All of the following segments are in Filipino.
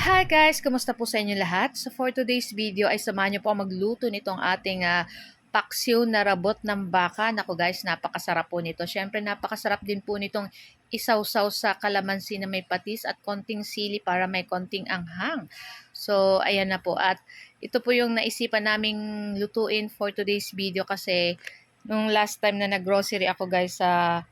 Hi guys! Kamusta po sa inyo lahat? So for today's video ay samahan niyo po magluto nitong ating uh, paksiw na rabot ng baka. Nako guys, napakasarap po nito. Siyempre napakasarap din po nitong isawsaw sa kalamansi na may patis at konting sili para may konting anghang. So ayan na po. At ito po yung naisipan naming lutuin for today's video kasi nung last time na nag-grocery ako guys sa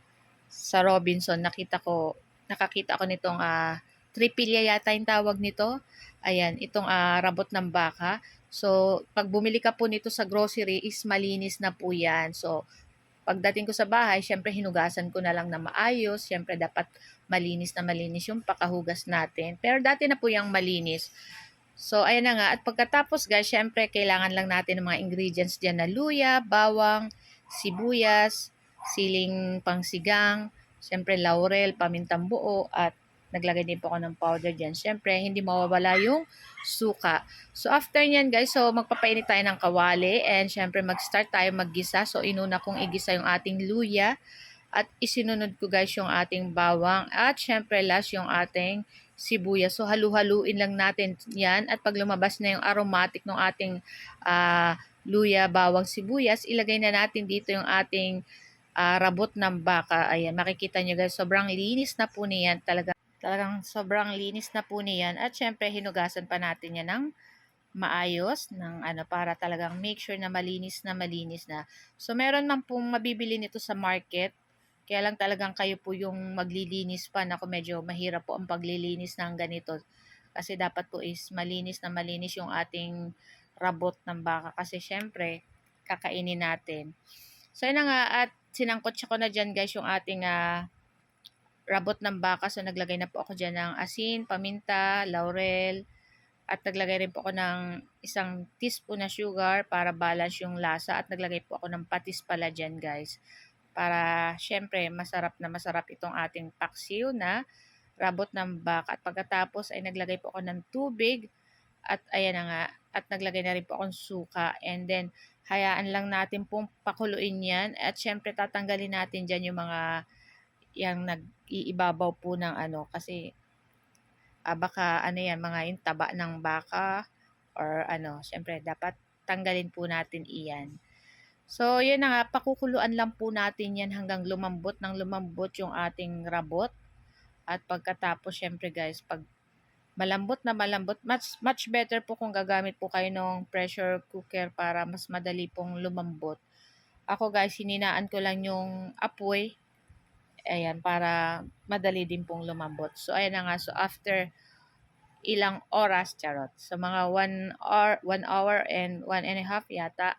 sa Robinson, nakita ko nakakita ako nitong uh, tripilya yata yung tawag nito. Ayan, itong uh, rabot ng baka. So, pag bumili ka po nito sa grocery, is malinis na po yan. So, pagdating ko sa bahay, syempre hinugasan ko na lang na maayos. Syempre dapat malinis na malinis yung pakahugas natin. Pero dati na po yung malinis. So, ayan na nga. At pagkatapos guys, syempre kailangan lang natin ng mga ingredients dyan na luya, bawang, sibuyas, siling pangsigang, syempre laurel, pamintang buo, at Naglagay din po ako ng powder dyan. Siyempre, hindi mawawala yung suka. So, after nyan guys, so magpapainit tayo ng kawali and siyempre mag-start tayo maggisa. So, inuna kong igisa yung ating luya at isinunod ko guys yung ating bawang at siyempre last yung ating sibuyas. So, halu-haluin lang natin yan at pag lumabas na yung aromatic ng ating uh, luya, bawang, sibuyas, ilagay na natin dito yung ating uh, rabot ng baka. Ayan, makikita nyo guys, sobrang linis na po niyan talaga. Talagang sobrang linis na po niyan. At syempre, hinugasan pa natin yan ng maayos ng ano para talagang make sure na malinis na malinis na. So meron man pong mabibili nito sa market. Kaya lang talagang kayo po yung maglilinis pa. Nako medyo mahirap po ang paglilinis ng ganito. Kasi dapat po is malinis na malinis yung ating rabot ng baka. Kasi syempre, kakainin natin. So yun na nga at sinangkot siya ko na dyan guys yung ating uh, rabot ng baka. So, naglagay na po ako dyan ng asin, paminta, laurel, at naglagay rin po ako ng isang teaspoon na sugar para balance yung lasa. At naglagay po ako ng patis pala dyan, guys. Para, syempre, masarap na masarap itong ating paksiw na rabot ng baka. At pagkatapos ay naglagay po ako ng tubig. At ayan na nga. At naglagay na rin po akong suka. And then, hayaan lang natin pong pakuluin yan. At syempre, tatanggalin natin dyan yung mga yung nag-iibabaw po ng ano kasi uh, baka ano yan mga yung taba ng baka or ano syempre dapat tanggalin po natin iyan. So yun na nga pakukuluan lang po natin yan hanggang lumambot ng lumambot yung ating rabot. At pagkatapos syempre guys pag malambot na malambot much much better po kung gagamit po kayo ng pressure cooker para mas madali pong lumambot. Ako guys hininaan ko lang yung apoy Ayan, para madali din pong lumambot. So, ayan na nga. So, after ilang oras, charot. So, mga 1 hour, 1 hour and 1 and a half yata.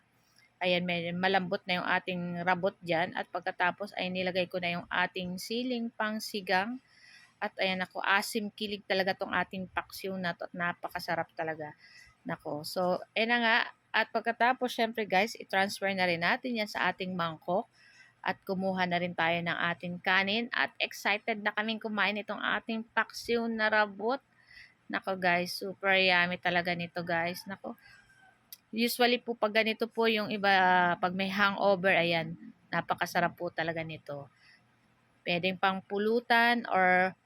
Ayan, medyo malambot na yung ating rabot dyan. At pagkatapos ay nilagay ko na yung ating siling pang sigang. At ayan ako, asim kilig talaga tong ating paksiw na to. At napakasarap talaga. Nako. So, ayan na nga. At pagkatapos, syempre guys, i-transfer na rin natin yan sa ating mangkok at kumuha na rin tayo ng ating kanin at excited na kaming kumain itong ating paksiw na rabot. Nako guys, super yummy talaga nito guys. Nako. Usually po pag ganito po yung iba pag may hangover, ayan, napakasarap po talaga nito. Pwedeng pang pulutan or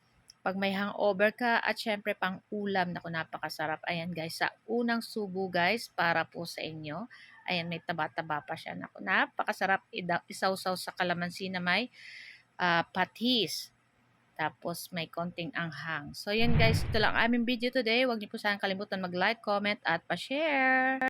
pag may hangover ka at syempre pang ulam, naku napakasarap. Ayan guys, sa unang subo guys, para po sa inyo. Ayan, may taba-taba pa siya. Naku, napakasarap isawsaw sa kalamansi na may uh, patis. Tapos may konting anghang. So yan guys, ito lang aming video today. Huwag niyo po sana kalimutan mag-like, comment at pa-share.